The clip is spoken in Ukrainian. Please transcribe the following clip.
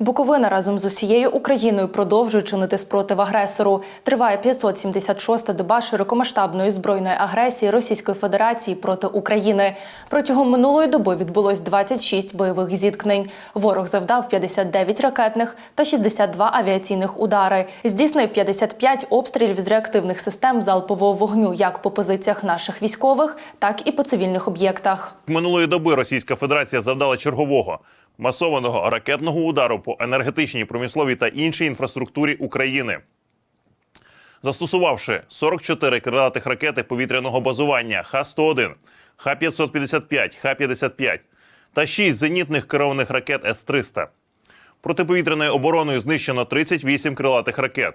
Буковина разом з усією Україною продовжує чинити спротив агресору. Триває 576-та доба широкомасштабної збройної агресії Російської Федерації проти України. Протягом минулої доби відбулось 26 бойових зіткнень. Ворог завдав 59 ракетних та 62 авіаційних удари. Здійснив 55 обстрілів з реактивних систем залпового вогню як по позиціях наших військових, так і по цивільних об'єктах. Минулої доби Російська Федерація завдала чергового масованого ракетного удару по енергетичній, промисловій та іншій інфраструктурі України. Застосувавши 44 крилатих ракети повітряного базування Х-101, Х-555, Х-55 та 6 зенітних керованих ракет С-300. Протиповітряною обороною знищено 38 крилатих ракет.